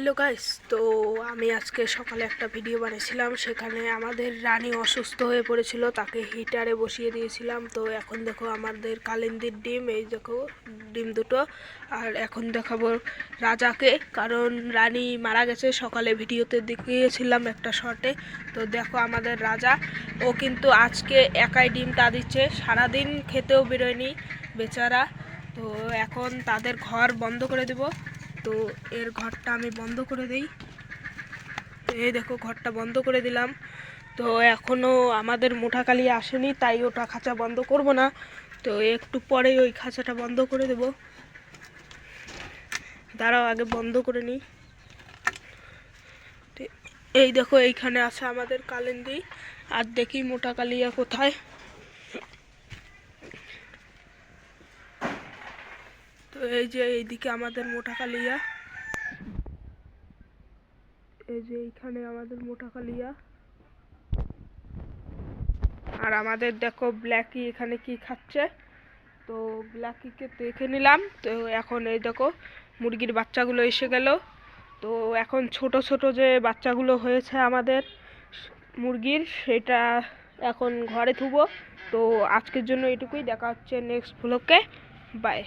Hello guys, তো আমি আজকে সকালে একটা ভিডিও বানিয়েছিলাম, সেখানে আমাদের রানী অসুস্থ হয়ে পড়েছিল, তাকে হিটারে বসিয়ে দিয়েছিলাম। তো এখন দেখো আমাদের কালিন্দির ডিম, এই দেখো ডিম দুটো। আর এখন দেখাবো রাজাকে, কারণ রানী মারা গেছে, সকালে ভিডিওতে দেখিয়েছিলাম একটা শর্টে তো দেখো আমাদের রাজা, ও কিন্তু আজকে একাই ডিমটা দিচ্ছে, সারাদিন খেতেও বেরোয়নি বেচারা। তো এখন তাদের ঘর বন্ধ করে দেব। তো এর ঘরটা আমি বন্ধ করে দেই। তো এই দেখো, ঘরটা বন্ধ করে দিলাম। তো এখনও আমাদের মোটাকালি আসেনি, তাই ওটা খাঁচা বন্ধ করব না। তো একটু পরেই ওই খাঁচাটা বন্ধ করে দেব। দাঁড়াও, আগে বন্ধ করে নিই। এই দেখো, এইখানে আছে আমাদের কালিন্দি। আর দেখি মোটা কালিয়া কোথায়। এই যে এইদিকে আমাদের মোটা কালিয়া। এই যে এইখানে আমাদের মোটা কালিয়া। আর আমাদের দেখো ব্ল্যাকি এখানে কি খাচ্ছে। তো ব্ল্যাকিকে দেখে নিলাম। তো এখন এই দেখো মুরগির বাচ্চাগুলো এসে গেল। তো এখন ছোট ছোট যে বাচ্চাগুলো হয়েছে আমাদের মুরগির, সেটা এখন ঘরে থুবো। তো আজকের জন্য এটুকুই। দেখা হচ্ছে নেক্সট ব্লকে বাই